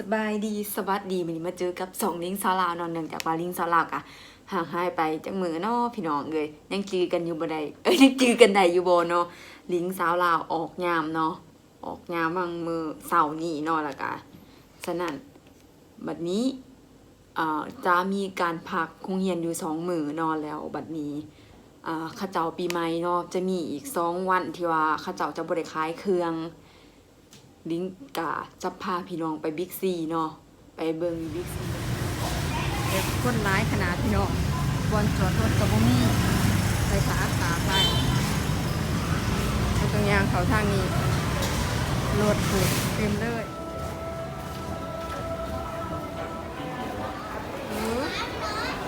สบายดีสวัสดีวันนี้มาเจอกับสองลิงสาวลาวนอนหนึ่งจากบาลิงสาวลาวกะห่างหายไปจากมือเนาะพี่น้องเลยยังจือกันอยู่บ่ได้เอ้ยยังจือกันได้อยู่บ่เนาะลิงสาวลาวออกยามเนาะออกยามบางมือเสาร์นี้เนาะละกะฉะนั้นบัดนี้อ่าจะมีการพักคงเรียนอยู่สองมือนอนแล้วบัดนี้อ่าข้าเจ้าปีใหม่เนาะจะมีอีกสองวันที่ว่าข้าเจ้าจะบริขายเครื่อง ลิงก์กะจะพาพี่น้องไปบิ๊กซีเนาะไปเบิงบิ๊กซีคนร้ายขนาดพี่น้องบอนจอดรถกับบ่มีไปขาขาไปไปตรงยางเขาทางนี้รถถูกเต็มเลย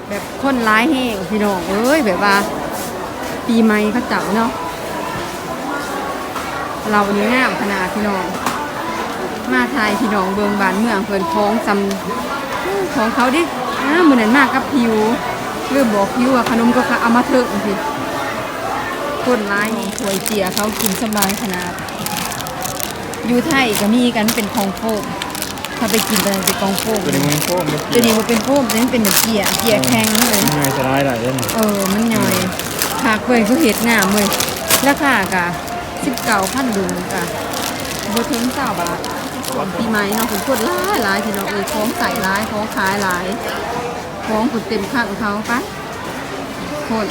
แบบคนร้ายแห้งพี่น้องเอ้ยแบบว่า ปีใหม่เขาเจ้าเนาะเรานี่งามขนาดพี่น้อง มาไทยพี่น้องเบิงบานเมืองเพิ่นคล้องซำของเขาดิอ้ามื้อนั้นมากกับผิวเริ่มบอกผิวว่าขนมก็เอามาเถอะสิคนร้ายนี่ถวยเจียเขากินสบายขนาดอยู่ไทยก็มีกันเป็นของโฟมถ้าไปกินไปเป็นของโฟมตัวนี้มันโค้งมันตัวนี้มันเป็นโฟมตัวนี้เป็นแบบเกียร์เกียร์แข็งเลยมันง่ายสลายหลายเล่นเออมันย่อยผักเว้ยเขาเห็ดงามเว้ยราคากะสิบเก้าพันดูกะบ่ถึงเก้าบาท ของปีใหม่เนาะคุณกดหลายหลายพี่น้องเอ้ยของใส่หลายของขายหลายของคุณเต็มข้างเขาปะคน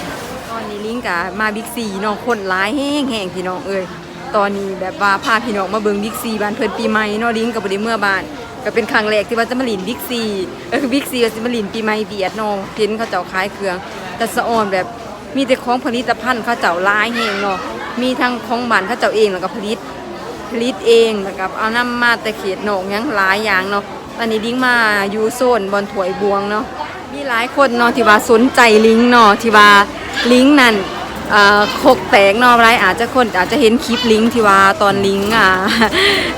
ตอนนี้ลิงกะมาบิ๊กซีเนาะคนหลายแห้งแห้งพี่น้องเอ้ยตอนนี้แบบว่าพาพี่น้องมาเบิ่งบิ๊กซีบ้านเพิ่นปีใหม่เนาะลิงกับบ่ได้เมื่อบ้านก็เป็นครั้งแรกที่ว่าจะมาหลินบิ๊กซีเออบิ๊กซีก็สิมาหลินปีใหม่เวียดเนาะเห็นเขาเจ้าขายเครื่อง แต่สะออนแบบมีแต่ของผลิตภัณฑ์เขาเจ้าหลายแห้งเนาะมีทั้งของบ้านเขาเจ้าเองแล้วก็ผลิต ผลิตเองแล้วก็เอาน้ำมาแต่เขตโหนกยังหลายอย่างเนาะตอนนี้ลิงมาอยู่โซนบอลถวยบวงเนาะมีหลายคนเนาะที่ว่าสนใจลิงเนาะที่ว่าลิงนั่นเอ่อโคกแตกเนาะไรอาจจะคนอาจจะเห็นคลิปลิงที่ว่าตอนลิงอะ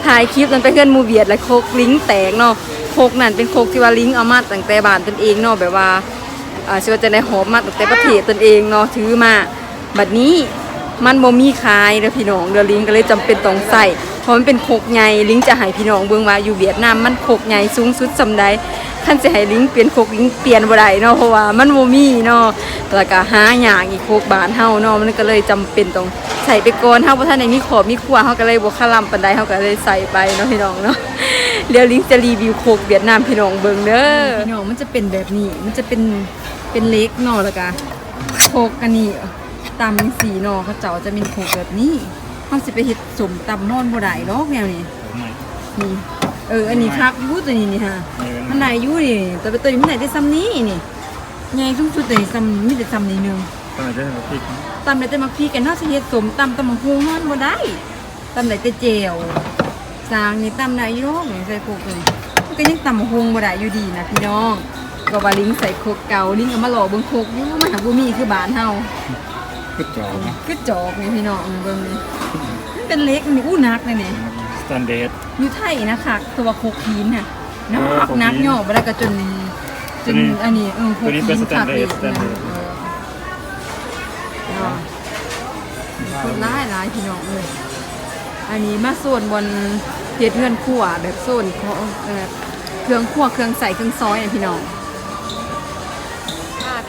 ถ่ายคลิปนั้นไปเพื่อนมูเบียดแล้วโคกลิงแตกเนาะโคกนั่นเป็นโคกที่ว่าลิงเอามาตั้งแต่บ้านตนเองเนาะแบบว่าอ่าชื่อว่าจะได้หอบมาตั้งแต่ประเทศตนเองเนาะถือมาบัดนี้ มันบ่มีขายเด้อพี่น้องเด้อลิงก็เลยจำเป็นต้องใส่เพราะมันเป็นโคกใหญ่ลิงจะให้พี่น้องเบิ่งว่าอยู่เวียดนามมันโคกใหญ่สูงสุดสำใดคันสิให้ลิงเปลี่ยนโคกลิงเปลี่ยนบ่ได้เนาะเพราะว่ามันบ่มีเนาะแล้วก็หายากอีกโคกบ้านเฮาเนาะมันก็เลยจำเป็นต้องใส่ไปก่อนเฮาบ่ทันได้มีขอบมีครัวเฮาก็เลยบ่คลำปานใดเฮาก็เลยใส่ไปเนาะพี่น้องเนาะเดี๋ยวลิงจะรีวิวโคกเวียดนามพี่น้องเบิ่งเด้อ พี่น้องมันจะเป็นแบบนี้ มันจะเป็นเป็นเล็กเนาะแล้วก็โคกอันนี้ ตำสีนอเขาเจ้าจะมีโขกแบบนี้เขาสิไปเฮ็ดสมตำนอนบ่ได้ดอกแนวนี้นี่เอออันนี้คักอยูตัวนี้นี่ฮะมันได้อยูนี่แต่เป็นตัวนี้มันได้แต่ซ้ำนี้นี่ใหญ่สูงสุดตัวนี้ซ้ำมีแต่ซ้ำนี้หนึงตอนไหนจะให้เราพริกตำได้แต่มักพี่กันเฮาสิเฮ็ดสมตำตำบักฮูนอนบ่ได้ตำได้แต่เจียวสางนี่ตำได้อยู่ดอกนี่ใส่โคกนี่มันก็ยังตำบักฮูบ่ได้อยู่ดีนะพี่น้องก็ว่าลิงใส่โคกเก่าลิงก็มาหลอกเบิ่งโคกอยู่มันหาบ่มีคือบ้านเฮา ก็จอกนะก็จอกนี่พี่น้องเบิ่งนี่มันเป็นเล็กนี่อู้นักเลยนี่สแตนเดร์ดอยู่ไทยนะคะตัวโคคีนน่ะนัเออกโคคีนนักย่อบ่ได้ก็จนจนตัวนี้อันนี้เออโคตัวนี้คีเป็นน standard ขาดอีก standard เออเนาะคนร้ายหลายพี่น้องเลยอันนี้มาส่วนบนเฮ็ดเฮือนครัวแบบโซนของเอ่อเครื่องครัวเครื่องใส่เครื่องซอยน่ะพี่น้อง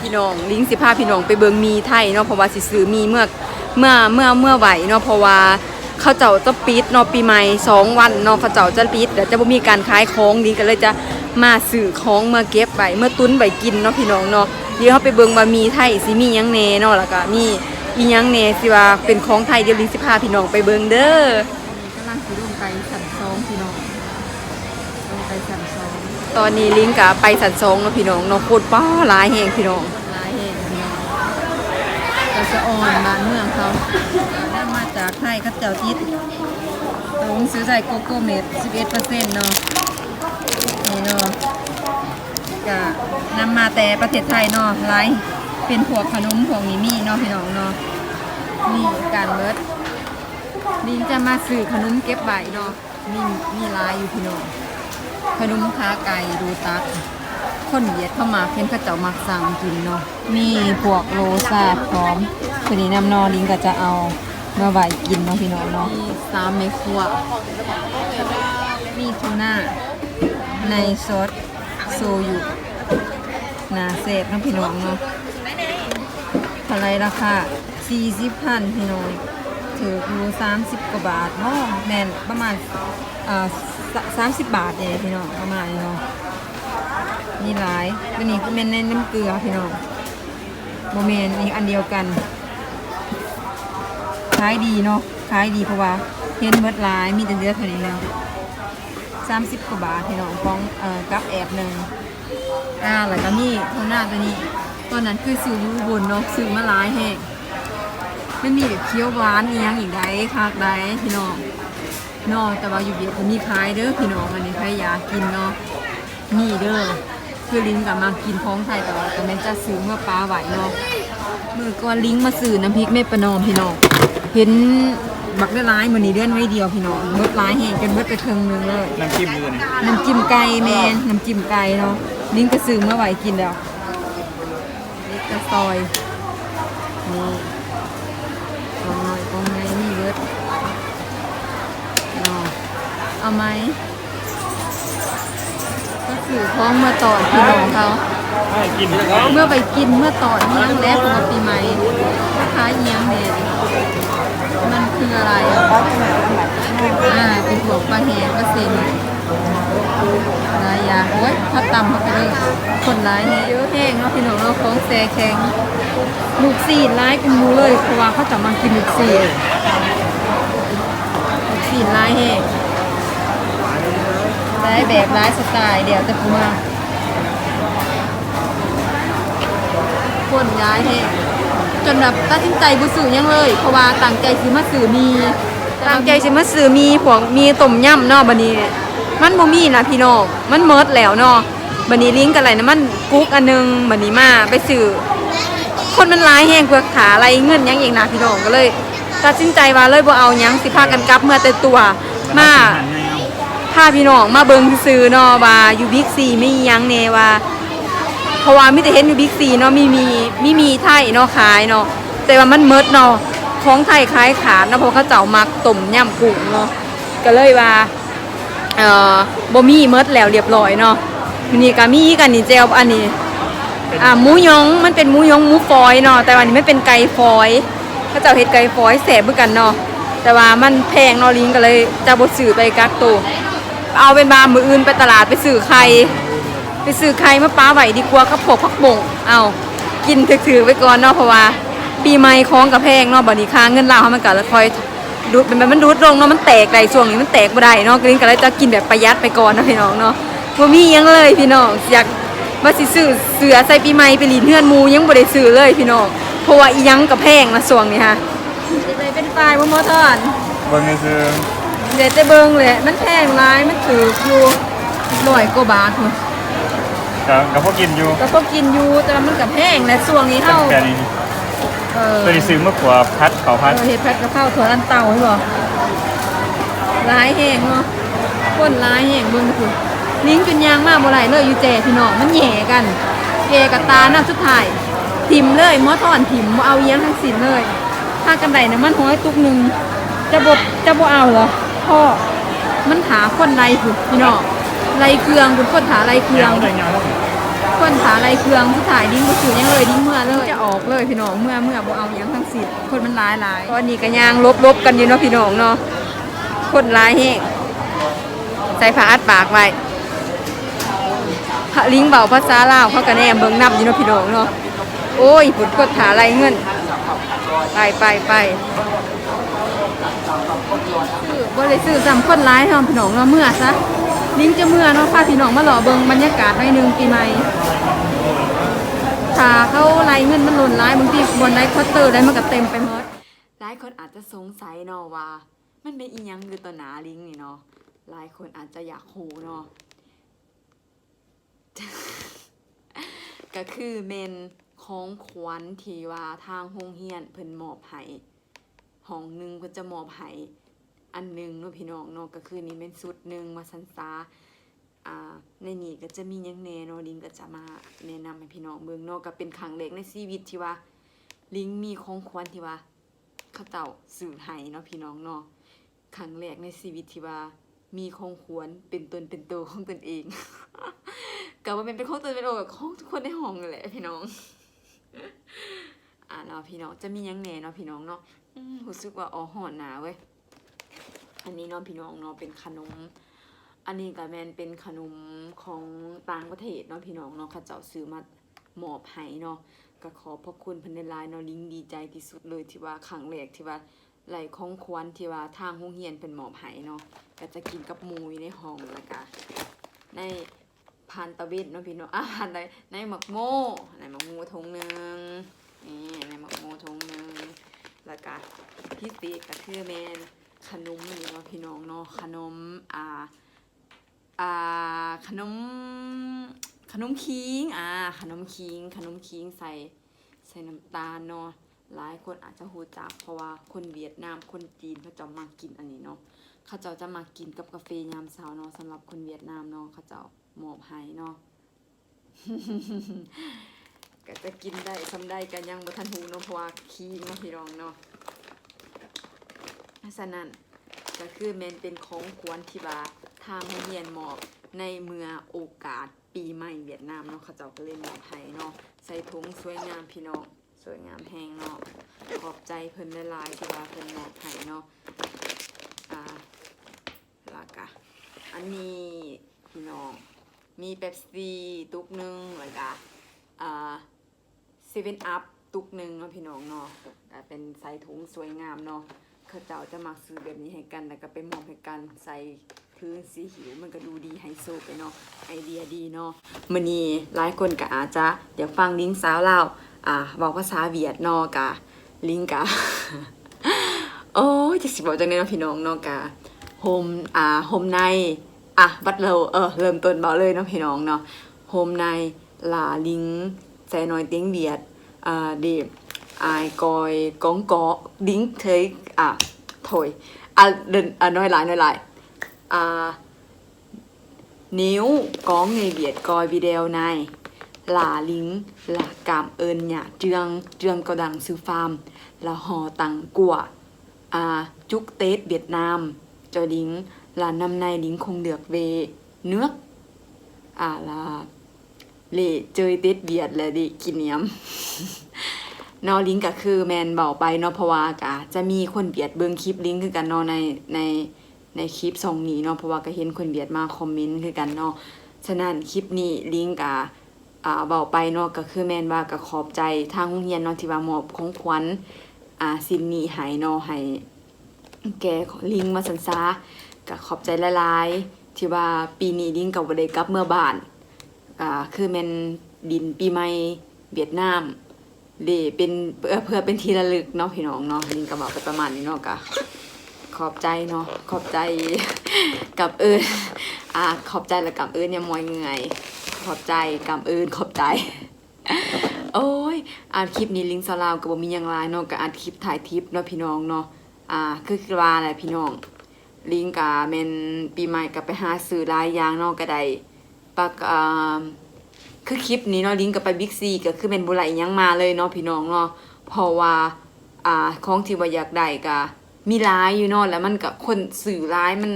พี่น้องลิงสิพาพี่น้องไปเบิงมีไทยเนาะเพราะว่าสิซื้อมีเมื่อเมื่อเมื่อเมื่อไหวเนาะเพราะว่าเขาเจ้าจะปิดเนาะปีใหม่สองวันเนาะเขาเจ้าจะปิดเดี๋ยวจะบ่มีการขายของลิงก์ก็เลยจะมาซื้อของมื่อเก็บไว้เมื่อตุ้นไว้กินเนาะพี่น้องเนาะเดี๋ยวเขาไปเบิงว่ามีไทยสิมียังแน่เนาะแล้วก็มีอียังแน่สิว่าเป็นของไทยเดี๋ยวลิงสิพาพี่น้องไปเบิงเด้อกำลังสิลงไปสั่นซองพี่น้องลงไปสั่นซอง ตอนนี้ลิงกับไปสันซองเนาะพี่น้องนาะโคตรป้าหลายแหงพี่น้องหลายแหงพี่น้องกระสะออนบ้านเมืองเขาได้มาจากไทยเขาเจ้าจิตตรงซื้อใส่โกโก้เม็ด11%เนาะนี่เนาะก็นำมาแต่ประเทศไทยเนาะหลายเป็นพวกขนมพวกนี้มีเนาะพี่น้องเนาะนี่การเบิดลิงจะมาซื้อขนมเก็บไว้เนาะมีมีหลายอยู่พี่น้อง ขนมขาไก่ดูตัก คนเวียดเข้ามาเพ้นข้าเจ้ามักสั่งกินเนาะมีพวกโรซาพร้อมคืนนี้น้ำนอลิงก็จะเอามาไหวกินเนาะพี่น้องเนาะมีสามเมครัวมีทูน่าในซอสโซยุนาเซฟน้องพี่น้องเนาะเท่าไรราคา40พันพี่น้อง ถืออยู่30กว่าบาทเนาะแมนประมาณอ่าสามสิบบาทเนี่ยพี่น้องประมาณนี้เนาะนี่หลายตัวนี้ก็เป็นในน้ำเกลือพี่น้องโมเมนอีกอันเดียวกันขายดีเนาะขายดีเพราะว่าเห็นเบิดหลายมีแต่เดือเท่านี้แล้วสามสิบกว่าบาทพี่น้องของเอ่อกับแอบหนึ่งอ่าแล้วก็มีโทหน้าตัวนี้ตอนนั้นคือซื้ออยู่อุบนเนาะซื้อมาหลายแห้ง ไม่มีแบบเคี้ยวหวานอีหยังอีกใดคักใดพี่น้องเนาะแต่ว่าอยู่เดียวก็มีขายเด้อพี่น้องอันนี้ใครอยากกินเนาะนี่เด้อคือลิงกับมากินของไทยแต่ว่าก็แม่นจะซื้อเมื่อปลาไหวเนาะมือก่อนลิงก์มาสื่อน้ำพริกแม่ประนอมพี่น้องเห็นบักได้ร้ายมือนี้เดือนไว้เดียวพี่น้องเบิดร้ายแห้งจนเบิดไปเทิงหนึงเลยน้ำจิ้มด้วยนี่น้ำจิ้มไก่แมนน้ำจิ้มไก่เนาะลิงก์ก็ซื้อมาไหวกินแล้วเล็กกระซอยนี่ เอาไหมก็สื่อท้องมาต่อพี่น้องเขา ให้กินด้วยเมื่อไปกินเมื่อต่อเนียงแล้วปกติไหมคล้ายๆเนียงเนี่ยมันคืออะไรอะอ่าเป็นพวกปลาแหงปลาเซนลายยางโอ้ยถ้าตำเข้าไปเลยคนร้ายเนี่ยเยอะแห้งเนาะพี่น้องเราของแซแข็งลูกซีดร้ายเป็นหมูเลยเพราะว่าเขาจะมากินลูกซีดลูกซีดร้ายแห้ง ได้แบบร้ายสไตล์เดี๋ยวจะกูมาคนย้ายแห้จนแบบตัดสินใจบุสื่อยังเลยเพราะว่าตั้งใจซื้อมาสื่อมีตั้งใจซื้อมาสือมีพวกมีต้มยำเนาะบัดนี้ มันบ่มีนะพี่น้องมันเมิดแล้วเนาะบัดนี้ลิงก์กันอะไรนะมันกุ๊กอันหนึงบัดนี้มาไปสื่อคนมันร้ายแห้งเพื่อขาอะไรเงินยังอีกนะพี่น้องก็เลยตัดสินใจว่าเลยบ่เอาหยังสิพากันกลับเมื่อแต่ตัวมาาพี่น้องมาเบิ่งซื้อเนาะว่าอยู่บิ๊กซีไม่มียังแน่ว่าเพราะว่ามีแต่เห็นอยู่บิ๊กซีเนาะมีมีมีมีไทยเนาะขายเนาะแต่ว่ามันเมิดเนาะของไทยขายขาดเนาะเพราะเขาเจ้ามักต้มยำกุ้งเนาะก็เลยว่าเอ่อบ่มีเมิดแล้วเรียบร้อยเนาะนี้ก็มีกันนี่เจลอันนี้อ่าหมูยองมันเป็นหมูยองหมูฟอยเนาะแต่วันนี้ไม่เป็นไก่ฟอยเขาเจ้าเฮ็ดไก่ฟอยแสบเหมือนกันเนาะแต่ว่ามันแพงเนาะลิงก็เลยจะบ่ซื้อไปกักตัว เอาเป็นมามืออื่นไปตลาดไปซื้อไข่ไปซื้อไข่มาป้าไหวดีกว่ากับพวกผักบ่งเอากินถือๆไว้ก่อนเนาะเพราะว่า ปีใหม่คล้องกับแพงเนาะบัดนี้ค้างเงินลาวมันก็แล้วคอยดูดมันมันดูดลงเนาะมันแตกได้ช่วงนี้มันแตกบ่ได้เนาะกลิ้งก็เลยจะกินแบบประหยัดไปก่อนเนาะพี่น้องเนาะบ่มีหยังเลยพี่น้องอยากว่าสิซื้อเสือใส่ปีใหม่ไปหลีนเฮือนหมูยังบ่ได้ซื้อเลยพี่น้องเพราะว่าอีหยังกับแพงนะช่วงนี้ฮะเลยเป็นฝ่ายบ่มอทอนเบิ่งซื้อ เดี๋ยวจะเบิ่งเลยมันแพงหลายมันถูกอยู่ร้อยกว่าบาทพุ่นกับกับพวกกินอยู่ก็ก็กินอยู่แต่ว่ามันกับแห้งและช่วงนี้เท่าแค่นี้เออตัวนี้ซื้อเมื่อกว่าพัดเขาพัดเห็ดผัดกะเพราถั่วลันเตาใช่บ่ร้ายแห้งเนาะคนร้ายแห้งเบิ่งคุณลิงจนยางมากบ่ไหลเลยอยู่แจพี่น้องมันแหย่กันแย่กับตาหน้าสุดท้ายถิ่มเลยหมอถอนถิ่มบ่เอาเยี้ยงทั้งสิ้นเลยถ้ากันไดน้ำมันห้อยตุกหนึงจะบ่จะบ่เอาเหรอ พ่อ มันหาคนไรพุ่นพี่น้องไรเครืองคุณคนหาไรเครืองเอาได้ยาวแล้วคนขาลายเครืองผู้ถ่ายดิ้งบ่ถือยังเลยดิ้งเมื่อเลยจะออกเลยพี่น้องเมื่อเมื่อบ่เอายังทั้งสิ้นคนมันร้ายหลายตอนนี้ก็ยางลบๆกันอยู่เนาะพี่น้องเนาะคนร้ายแฮงใส่ผ้าอัดปากไว้พระลิงเบาภาษาลาวเขาก็แนมเบิ่งนับอยู่เนาะพี่น้องเนาะโอ้ยผุดกดขาลายเงินไปไปไป บ่ได้ซื้อซ้ำคนร้ายเนาะพี่น้องเนาะเมื่อซะลิงจะเมื่อเนาะพาพี่น้องมาหล่อเบิงบรรยากาศหน่อยหนึงปีใหม่ถ้าเขาไล่เงินมันหล่นร้ายบางทีบนไลฟ์คอตเตอร์ได้มันก็เต็มไปหมดหลายคนอาจจะสงสัยเนาะว่า มันเป็นอีหยังคือตัวหนาลิงนี่เนาะหลายคนอาจจะอยากโหเนาะก็คือเมนของขวัญที่ว่าทางโรงเรียนเพิ่นมอบให้ห้องหนึ่งเพิ่นจะมอบให้ อันหนึงเนาะพี่น้องเนาะก็คือนี่เป็นสุดหนึ่งมาสันซาอ่าในนี้ก็จะมียังแน่เนาะลิงก็จะมาแนะนำให้พี่น้องเบิ่งเนาะก็เป็นครั้งแรกในชีวิตที่ว่า ลิงมีของขวัญที่ว่าเขาเจ้าสื่อให้เนาะพี่น้องเนาะครั้งแรกในชีวิตที่ว่า มีของควรเป็นตนเป็นตัวของตนเองก็ว่าเป็นเป็นของตนเป็นตัวกับของทุกคนในห้องนั่นแหละพี่น้องอ่าเนาะพี่น้องจะมียังแน่เนาะพี่น้องเนาะรู้สึกว่าอ๋อหอนหนาเว้ย อันนี้เนาะพี่น้องเนาะเป็นขนม อันนี้ก็แมนเป็นขนมของต่างประเทศเนาะพี่น้องเนาะเขาเจ้าซื้อมาหมอบให้เนาะก็ขอพระคุณพันในลายเนาะลิงดีใจที่สุดเลยที่ว่าครั้งแรกที่ว่าไหลของควนที่ว่าทางโรงเรียนเป็นหมอบให้เนาะก็จะกินกับมูอยู่ในห้องแล้วก็ในพานตะเวนเนาะพี่น้องอะพานใดในหมักโม่ในหมักโม่ทงหนึ่งนี่ในหมักโม่ทงหนึ่งแล้วก็พิเศษก็คือแมน ขนมนี่เนาะพี่น้องเนาะขนมอ่าอ่าขนมขนมคิงอ่าขนมคิงขนมคิงใส่ใส่น้ำตาลเนาะหลายคนอาจจะหูจักเพราะว่าคนเวียดนามคนจีนเขาจะมากินอันนี้เนาะเขาเจ้าจะมากินกับกาแฟยามเช้าเนาะสำหรับคนเวียดนามเนาะเขาเจ้ามอบให้เนาะก็จะกินได้ทำได้กันยังบ่ทันหูเนาะเพราะว่าคิงเนาะพี่น้องเนาะ ฉะนั้นก็คือแมนเป็นของควรที่ว่าทางโรงเรียนมอบในเมื่อโอกาสปีใหม่เวียดนามเนาะเขาเจ้าก็เลยมอบให้เนาะใส่ถุงสวยงามพี่น้องสวยงามแหงเนาะขอบใจเพิ่นหลายๆที่ว่าเพิ่นมอบให้เนาะอ่าล้วก็อันนี้พี่น้องมีเป๊ปซี่ตุกหนึงแล้วก็อ่าเซเว่นอัพตุกหนึงเนาะพี่น้องเนาะเป็นใส่ถุงสวยงามเนาะ เขาเจ้าจะมาซื้อแบบนี้ให้กันแล้วก็ไปมอบให้กันใส่พื้นสีหิวมันก็ดูดีไฮโซไปเนาะไอเดียดีเนาะมื้อนี้หลายคนก็อาจจะเดี๋ยวฟังลิงสาวเล่าอ่าบอกภาษาเวียดเนาะกะลิงกะโอ้จะสิบอกจังได๋เนาะพี่น้องเนาะกะโฮมอ่าโฮมในอะบัดเราเออเริ่มต้นเบาเลยเนาะพี่น้องเนาะโฮมในลาลิงใส่น้อยเตียงเวียดอ่าเดบ ai coi con có điếng thế à thôi à đừng à, nói lại nói lại à nếu có người Việt coi video này là lính là cảm ơn nhà trường trường cao đẳng sư phạm là họ tặng của à chúc Tết Việt Nam cho lính là năm nay lính không được về nước à là để chơi Tết Việt là để kỷ niệm เนอลิงก์ก็คือแมนบอกไปเนาะเพราะว่ากะจะมีคนเบียดเบิ่งคลิปลิงก์คือกันเนาะในในในคลิปสองนี้เนาะเพราะว่าก็เห็นคนเบียดมาคอมเมนต์คือกันเนาะฉะนั้นคลิปนี้ลิงก์กะอ่าบอกไปเนาะก็คือแมนว่าก็ขอบใจทางโรงเรียนเนาะที่ว่ามอบของขวัญอ่าสิ่งนี้ให้เนาะให้แกลิงก์มาสันซาก็ขอบใจหลายที่ว่าปีนี้ลิงก์ก็บ่ได้กลับเมื่อบ้านอ่าคือแมนดินปีใหม่เวียดนาม ดเป็นเพื่อเป็นทีละลึกเนาะพี่น้องเนาะลิงก็บอกไปประมาณนี้เนาะกะขอบใจเนาะขอบใจกับเอิญอ่าขอบใจแล้วกับเอิญเนี่ยมอยเงยขอบใจกับเอิญขอบใจ โอ้ยอ่าคลิปนี้ลิงสลาวก็บ่มียังหลเนาะก็อ่านคลิปถ่ายคลิปเนาะพี่น้องเนาะอ่าคือคือว่าอะไรพี่น้อง ลิงกะแม่นปีใหม่ก็ไปหาซื้อลายยางเนาะก็ได้ปักอ่า คือคลิปนี้เนาะลิงก์กับไปบิ๊กซีก็คือเป็นบุไรยังมาเลยเนาะพี่น้องเนาะเพราะว่าอ่าของที่ว่าอยากได้ก็มีร้ายอยู่เนาะแล้วมันกับคนสื่อร้ายมัน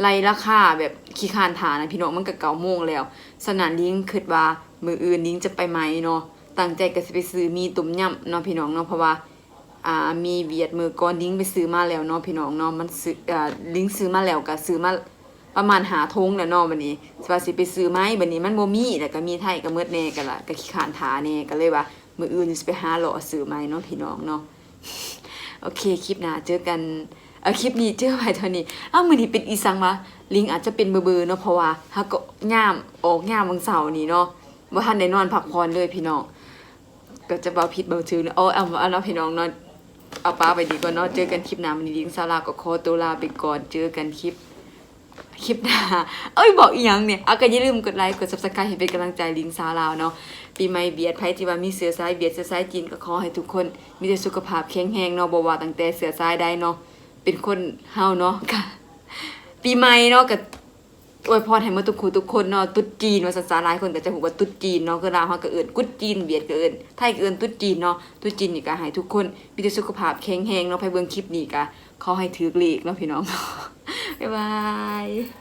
ไล่ราคาแบบขี้คานฐานนะพี่น้องมันก็เก่าโมงแล้วสนานลิงก์คิดว่ามืออื่นลิงก์จะไปไหมเนาะตั้งใจก็สิไปซื้อมีตุ่มย่ำเนาะพี่น้องเนาะเพราะว่าอ่ามีเวียดมือก่อนลิงก์ไปซื้อมาแล้วเนาะพี่น้องเนาะมันซื้ออ่าลิงก์ซื้อมาแล้วก็ซื้อมา ประมาณหาทงแล้วเนาะบัดนี้สว่าสิไปซื้อไม้บัดนี้มันบ่มีแล้วก็มีไทยก็มืดแน่กันละก็ขี้ขานทาแน่ก็เลยว่ามื้ออื่นสิไปหาเลาะซื้อไม้เนาะพี่น้องเนาะโอเคคลิปหน้าเจอกันเออคลิปนี้เจอไว้เท่านี้อ้าวมื้อนี้เป็นอีสังวะลิงอาจจะเป็นเบอร์ๆเนาะเพราะว่าเฮาก็ย่ามออกย่ามวันเสาร์นี้เนาะบ่ทันได้นอนพักผ่อนเลยพี่น้องก็จะเบาผิดเบาถือเนะเอาเอาเอาเนาะพี่น้องเนาะเอาป้าไปดีกว่าเนาะเจอกันคลิปหน้ามื้อนี้ลิงซาลาก็ขอตัวลาไปก่อนเจอกันคลิป คลิปหน้า เอ้ยบอกอีหยังเนี่ยเอาก็อย่าลืมกดไลค์กด subscribe ให้เป็นกำลังใจลิงซาวลาวเนาะปีใหม่เบียดไผที่ว่ามีเสือสายเบียดเสือสายจีนก็ขอให้ทุกคน มีแต่สุขภาพแข็งแรงเนาะบ่ว่าตั้งแต่เสือสายใดเนาะเป็นคนเฮาเนาะก็ปีใหม่เนาะก็อวยพรให้มาทุกคู่ทุกคนเนาะตุ๊ดจีนว่าภาษาหลายคนก็จะฮู้ว่าตุ๊ดจีนเนาะคือลาวเฮาก็เอิ้นกุดจีนเบียดก็เอิ้นไทยก็เอิ้นตุ๊ดจีนเนาะตุ๊ดจีนนี่ก็ให้ทุกคนมีแต่สุขภาพแข็งแรงเนาะไปเบิ่งคลิปนี้ก็ ขอให้ถือเลขเนาะพี่น้อง บ๊ายบาย